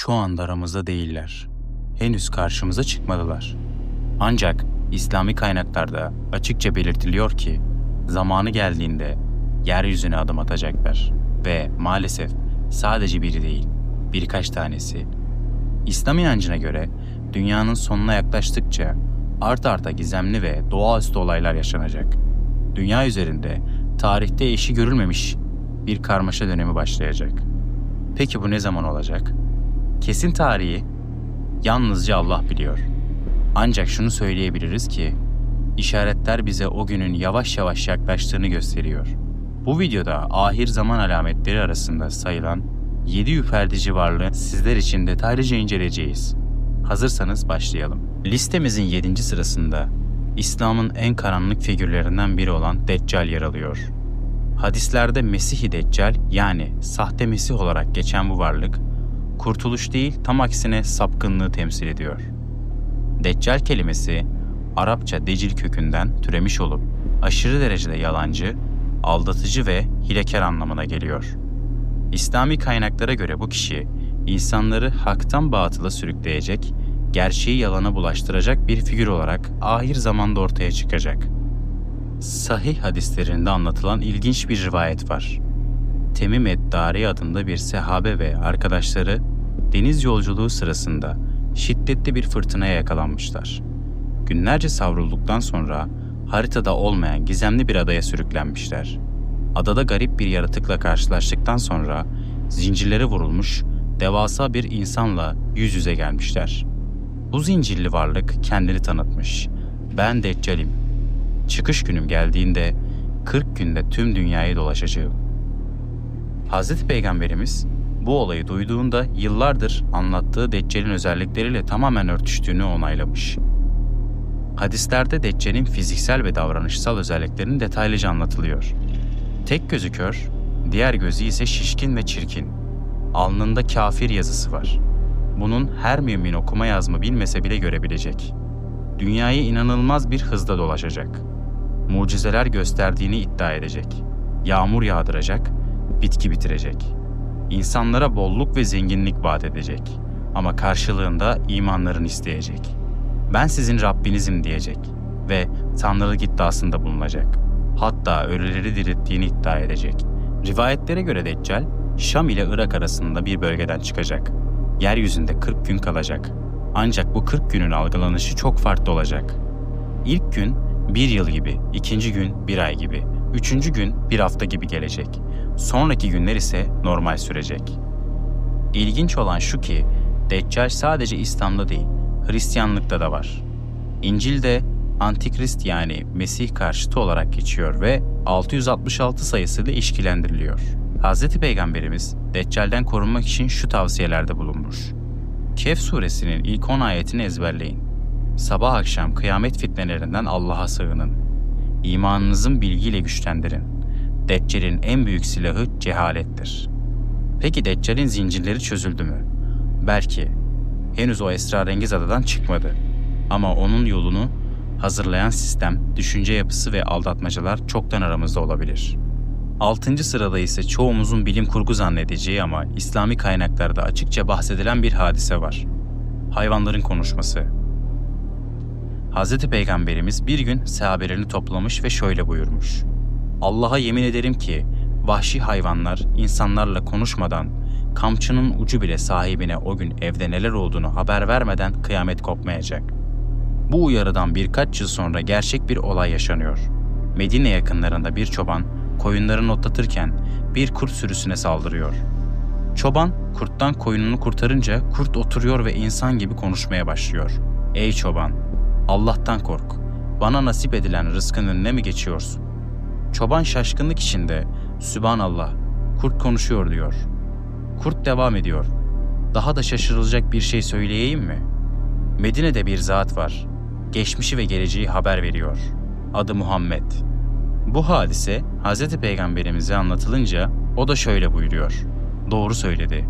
Şu anda aramızda değiller. Henüz karşımıza çıkmadılar. Ancak İslami kaynaklarda açıkça belirtiliyor ki zamanı geldiğinde yeryüzüne adım atacaklar ve maalesef sadece biri değil, birkaç tanesi. İslam inancına göre dünyanın sonuna yaklaştıkça art arta gizemli ve doğaüstü olaylar yaşanacak. Dünya üzerinde tarihte eşi görülmemiş bir karmaşa dönemi başlayacak. Peki bu ne zaman olacak? Kesin tarihi yalnızca Allah biliyor. Ancak şunu söyleyebiliriz ki işaretler bize o günün yavaş yavaş yaklaştığını gösteriyor. Bu videoda ahir zaman alametleri arasında sayılan 7 yüperdici varlığı sizler için detaylıca inceleyeceğiz. Hazırsanız başlayalım. Listemizin 7. sırasında İslam'ın en karanlık figürlerinden biri olan Deccal yer alıyor. Hadislerde Mesih-i Deccal yani sahte Mesih olarak geçen bu varlık, kurtuluş değil tam aksine sapkınlığı temsil ediyor. Deccal kelimesi Arapça decil kökünden türemiş olup aşırı derecede yalancı, aldatıcı ve hilekar anlamına geliyor. İslami kaynaklara göre bu kişi insanları haktan batıla sürükleyecek, gerçeği yalana bulaştıracak bir figür olarak ahir zamanda ortaya çıkacak. Sahih hadislerinde anlatılan ilginç bir rivayet var. Temim Eddari adında bir sehabe ve arkadaşları deniz yolculuğu sırasında şiddetli bir fırtınaya yakalanmışlar. Günlerce savrulduktan sonra haritada olmayan gizemli bir adaya sürüklenmişler. Adada garip bir yaratıkla karşılaştıktan sonra zincirlere vurulmuş devasa bir insanla yüz yüze gelmişler. Bu zincirli varlık kendini tanıtmış. Ben Deccal'im. Çıkış günüm geldiğinde 40 günde tüm dünyayı dolaşacağım. Hz. Peygamberimiz bu olayı duyduğunda yıllardır anlattığı Deccal'in özellikleriyle tamamen örtüştüğünü onaylamış. Hadislerde Deccal'in fiziksel ve davranışsal özelliklerinin detaylıca anlatılıyor. Tek gözü kör, diğer gözü ise şişkin ve çirkin. Alnında kafir yazısı var. Bunun her mümin okuma yazma bilmese bile görebilecek. Dünyayı inanılmaz bir hızda dolaşacak. Mucizeler gösterdiğini iddia edecek. Yağmur yağdıracak, bitki bitirecek. İnsanlara bolluk ve zenginlik vaat edecek. Ama karşılığında imanlarını isteyecek. Ben sizin Rabbinizim diyecek ve Tanrılık iddiasında bulunacak. Hatta ölüleri dirilttiğini iddia edecek. Rivayetlere göre Deccal, Şam ile Irak arasında bir bölgeden çıkacak. Yeryüzünde 40 gün kalacak. Ancak bu 40 günün algılanışı çok farklı olacak. İlk gün bir yıl gibi, ikinci gün bir ay gibi, üçüncü gün bir hafta gibi gelecek. Sonraki günler ise normal sürecek. İlginç olan şu ki, Deccal sadece İslam'da değil, Hristiyanlıkta da var. İncil'de Antikrist yani Mesih karşıtı olarak geçiyor ve 666 sayısıyla ilişkilendiriliyor. Hz. Peygamberimiz Deccal'den korunmak için şu tavsiyelerde bulunmuş. Kehf suresinin ilk 10 ayetini ezberleyin. Sabah akşam kıyamet fitnelerinden Allah'a sığının. İmanınızın bilgiyle güçlendirin. Deccal'in en büyük silahı cehalettir. Peki Deccal'in zincirleri çözüldü mü? Belki. Henüz o esrarengiz adadan çıkmadı. Ama onun yolunu hazırlayan sistem, düşünce yapısı ve aldatmacalar çoktan aramızda olabilir. Altıncı sırada ise çoğumuzun bilim kurgu zannedeceği ama İslami kaynaklarda açıkça bahsedilen bir hadise var. Hayvanların konuşması. Hz. Peygamberimiz bir gün sahabelerini toplamış ve şöyle buyurmuş. Allah'a yemin ederim ki vahşi hayvanlar insanlarla konuşmadan kamçının ucu bile sahibine o gün evde neler olduğunu haber vermeden kıyamet kopmayacak. Bu uyarıdan birkaç yıl sonra gerçek bir olay yaşanıyor. Medine yakınlarında bir çoban koyunlarını otlatırken bir kurt sürüsüne saldırıyor. Çoban kurttan koyununu kurtarınca kurt oturuyor ve insan gibi konuşmaya başlıyor. Ey çoban, Allah'tan kork. Bana nasip edilen rızkın önüne mi geçiyorsun? Çoban şaşkınlık içinde Sübhanallah, kurt konuşuyor diyor. Kurt devam ediyor. Daha da şaşırılacak bir şey söyleyeyim mi? Medine'de bir zat var. Geçmişi ve geleceği haber veriyor. Adı Muhammed. Bu hadise Hz. Peygamberimize anlatılınca o da şöyle buyuruyor. Doğru söyledi.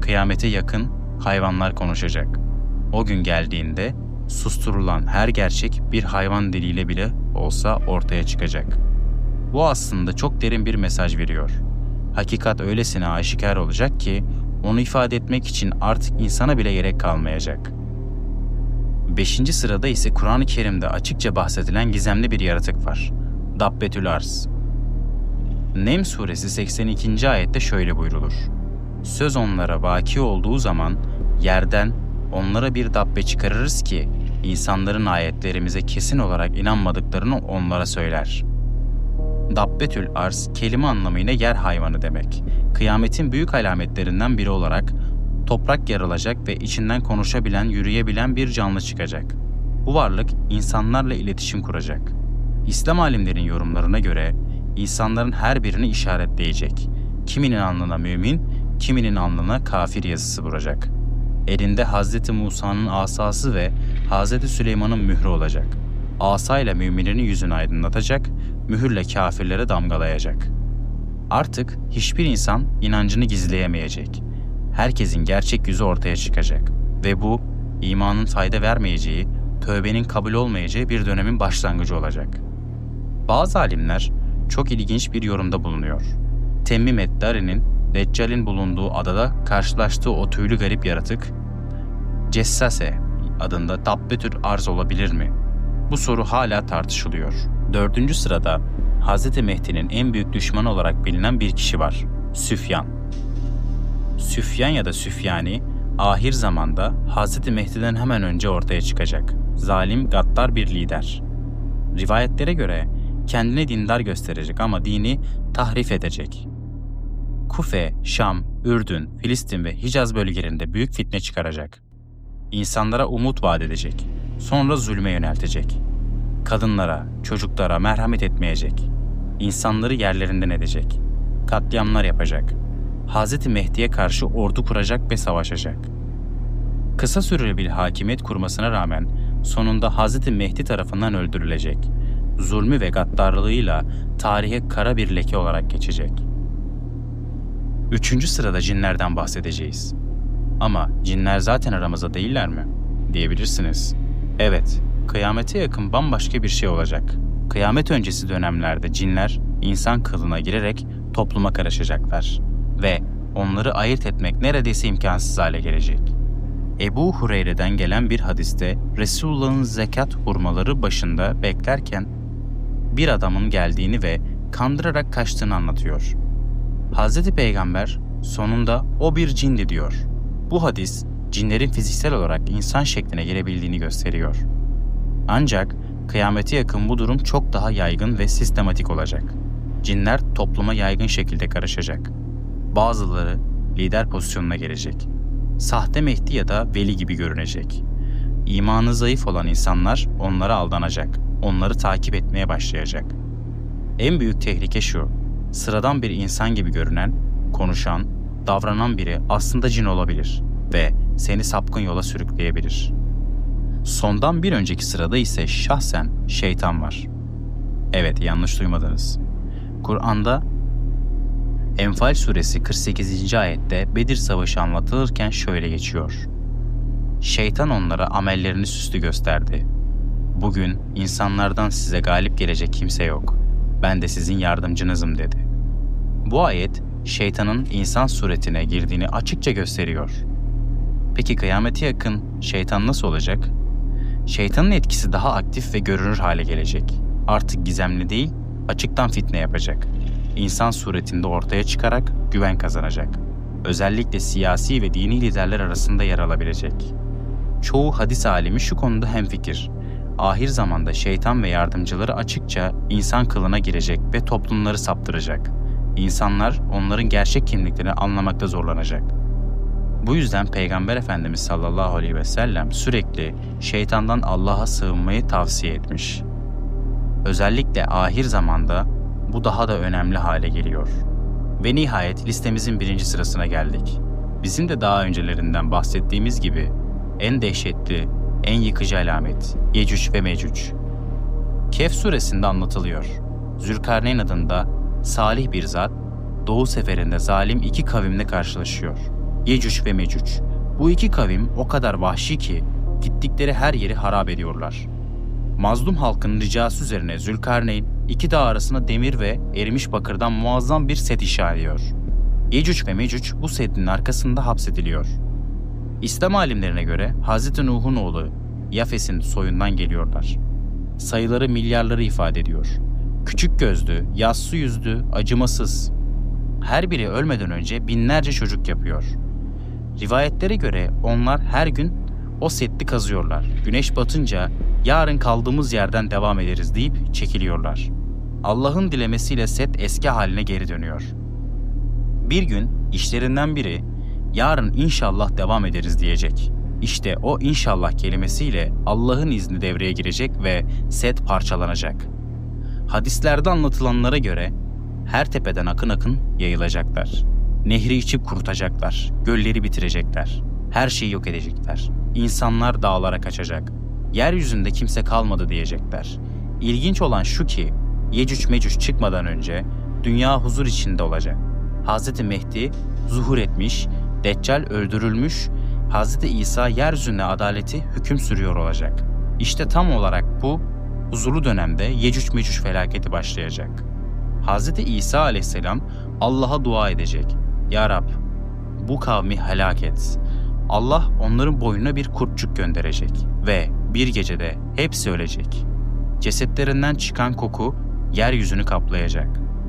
Kıyamete yakın hayvanlar konuşacak. O gün geldiğinde susturulan her gerçek bir hayvan diliyle bile olsa ortaya çıkacak. Bu aslında çok derin bir mesaj veriyor. Hakikat öylesine aşikar olacak ki onu ifade etmek için artık insana bile gerek kalmayacak. Beşinci sırada ise Kur'an-ı Kerim'de açıkça bahsedilen gizemli bir yaratık var. Dabbetül Arz. Nem suresi 82. ayette şöyle buyrulur. Söz onlara vaki olduğu zaman yerden onlara bir dabbe çıkarırız ki insanların ayetlerimize kesin olarak inanmadıklarını onlara söyler. Dabbetül arz kelime anlamıyla yer hayvanı demek. Kıyametin büyük alametlerinden biri olarak toprak yarılacak ve içinden konuşabilen, yürüyebilen bir canlı çıkacak. Bu varlık insanlarla iletişim kuracak. İslam alimlerin yorumlarına göre insanların her birini işaretleyecek. Kiminin alnına mümin, kiminin alnına kafir yazısı vuracak. Elinde Hz. Musa'nın asası ve Hz. Süleyman'ın mührü olacak. Asa ile müminin yüzünü aydınlatacak, mühürle kafirlere damgalayacak. Artık hiçbir insan inancını gizleyemeyecek. Herkesin gerçek yüzü ortaya çıkacak ve bu imanın fayda vermeyeceği, tövbenin kabul olmayacağı bir dönemin başlangıcı olacak. Bazı alimler çok ilginç bir yorumda bulunuyor. Temmim Eddari'nin Deccal'in bulunduğu adada karşılaştığı o tüylü garip yaratık Cessase adında dabbetür arz olabilir mi? Bu soru hala tartışılıyor. Dördüncü sırada Hz. Mehdi'nin en büyük düşmanı olarak bilinen bir kişi var. Süfyan. Süfyan ya da Süfyani, ahir zamanda Hz. Mehdi'den hemen önce ortaya çıkacak. Zalim, gaddar bir lider. Rivayetlere göre kendine dindar gösterecek ama dini tahrif edecek. Kufe, Şam, Ürdün, Filistin ve Hicaz bölgelerinde büyük fitne çıkaracak. İnsanlara umut vaat edecek. Sonra zulme yöneltecek. Kadınlara, çocuklara merhamet etmeyecek. İnsanları yerlerinden edecek. Katliamlar yapacak. Hz. Mehdi'ye karşı ordu kuracak ve savaşacak. Kısa süreli bir hakimiyet kurmasına rağmen sonunda Hz. Mehdi tarafından öldürülecek. Zulmü ve gaddarlığıyla tarihe kara bir leke olarak geçecek. Üçüncü sırada cinlerden bahsedeceğiz. Ama cinler zaten aramızda değiller mi? Diyebilirsiniz. Evet, kıyamete yakın bambaşka bir şey olacak. Kıyamet öncesi dönemlerde cinler insan kılına girerek topluma karışacaklar ve onları ayırt etmek neredeyse imkansız hale gelecek. Ebu Hureyre'den gelen bir hadiste Resulullah'ın zekat hurmaları başında beklerken bir adamın geldiğini ve kandırarak kaçtığını anlatıyor. Hz. Peygamber sonunda o bir cindi diyor. Bu hadis cinlerin fiziksel olarak insan şekline gelebildiğini gösteriyor. Ancak kıyamete yakın bu durum çok daha yaygın ve sistematik olacak. Cinler topluma yaygın şekilde karışacak. Bazıları lider pozisyonuna gelecek. Sahte Mehdi ya da veli gibi görünecek. İmanı zayıf olan insanlar onlara aldanacak. Onları takip etmeye başlayacak. En büyük tehlike şu. Sıradan bir insan gibi görünen, konuşan, davranan biri aslında cin olabilir ve seni sapkın yola sürükleyebilir. Sondan bir önceki sırada ise şahsen şeytan var. Evet yanlış duymadınız. Kur'an'da Enfal suresi 48. ayette Bedir Savaşı anlatılırken şöyle geçiyor. Şeytan onlara amellerini süslü gösterdi. Bugün insanlardan size galip gelecek kimse yok. Ben de sizin yardımcınızım dedi. Bu ayet şeytanın insan suretine girdiğini açıkça gösteriyor. Peki kıyamete yakın şeytan nasıl olacak? Şeytanın etkisi daha aktif ve görünür hale gelecek. Artık gizemli değil, açıktan fitne yapacak. İnsan suretinde ortaya çıkarak güven kazanacak. Özellikle siyasi ve dini liderler arasında yer alabilecek. Çoğu hadis alimi şu konuda hemfikir. Ahir zamanda şeytan ve yardımcıları açıkça insan kılına girecek ve toplumları saptıracak. İnsanlar onların gerçek kimliklerini anlamakta zorlanacak. Bu yüzden Peygamber Efendimiz sallallahu aleyhi ve sellem sürekli şeytandan Allah'a sığınmayı tavsiye etmiş. Özellikle ahir zamanda bu daha da önemli hale geliyor. Ve nihayet listemizin birinci sırasına geldik. Bizim de daha öncelerinden bahsettiğimiz gibi en dehşetli, en yıkıcı alamet Yecüc ve Mecüc. Kehf suresinde anlatılıyor. Zülkarneyn adında salih bir zat doğu seferinde zalim iki kavimle karşılaşıyor. Yecüc ve Mecüc. Bu iki kavim o kadar vahşi ki gittikleri her yeri harap ediyorlar. Mazlum halkın ricası üzerine Zülkarneyn iki dağ arasına demir ve erimiş bakırdan muazzam bir set inşa ediyor. Yecüc ve Mecüc bu seddin arkasında hapsediliyor. İslam alimlerine göre Hz. Nuh'un oğlu Yafes'in soyundan geliyorlar. Sayıları milyarları ifade ediyor. Küçük gözlü, yassı yüzlü, acımasız. Her biri ölmeden önce binlerce çocuk yapıyor. Rivayetlere göre onlar her gün o setti kazıyorlar. Güneş batınca yarın kaldığımız yerden devam ederiz deyip çekiliyorlar. Allah'ın dilemesiyle set eski haline geri dönüyor. Bir gün işlerinden biri yarın inşallah devam ederiz diyecek. İşte o inşallah kelimesiyle Allah'ın izni devreye girecek ve set parçalanacak. Hadislerde anlatılanlara göre her tepeden akın akın yayılacaklar. Nehri içip kurutacaklar, gölleri bitirecekler. Her şeyi yok edecekler. İnsanlar dağlara kaçacak. Yeryüzünde kimse kalmadı diyecekler. İlginç olan şu ki Yecüc Mecüc çıkmadan önce dünya huzur içinde olacak. Hz. Mehdi zuhur etmiş, Deccal öldürülmüş, Hz. İsa yeryüzüne adaleti hüküm sürüyor olacak. İşte tam olarak bu huzurlu dönemde Yecüc Mecüc felaketi başlayacak. Hz. İsa aleyhisselam Allah'a dua edecek. Ya Rab bu kavmi helak et. Allah onların boynuna bir kurtçuk gönderecek ve bir gecede hepsi ölecek. Cesetlerinden çıkan koku yeryüzünü kaplayacak.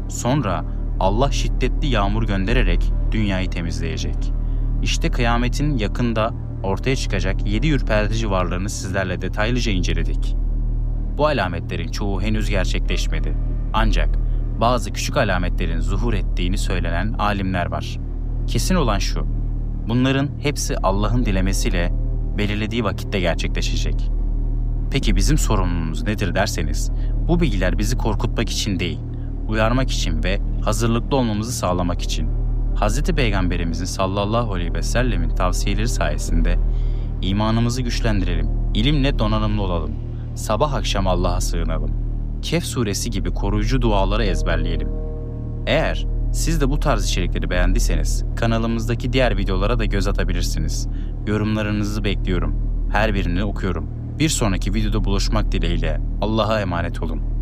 Sonra Allah şiddetli yağmur göndererek dünyayı temizleyecek. İşte kıyametin yakında ortaya çıkacak yedi ürpertici varlığını sizlerle detaylıca inceledik. Bu alametlerin çoğu henüz gerçekleşmedi. Ancak bazı küçük alametlerin zuhur ettiğini söylenen alimler var. Kesin olan şu, bunların hepsi Allah'ın dilemesiyle belirlediği vakitte gerçekleşecek. Peki bizim sorumluluğumuz nedir derseniz, bu bilgiler bizi korkutmak için değil, uyarmak için ve hazırlıklı olmamızı sağlamak için. Hz. Peygamberimizin sallallahu aleyhi ve sellemin tavsiyeleri sayesinde imanımızı güçlendirelim, ilimle donanımlı olalım, sabah akşam Allah'a sığınalım. Kehf suresi gibi koruyucu duaları ezberleyelim. Eğer siz de bu tarz içerikleri beğendiyseniz kanalımızdaki diğer videolara da göz atabilirsiniz. Yorumlarınızı bekliyorum. Her birini okuyorum. Bir sonraki videoda buluşmak dileğiyle Allah'a emanet olun.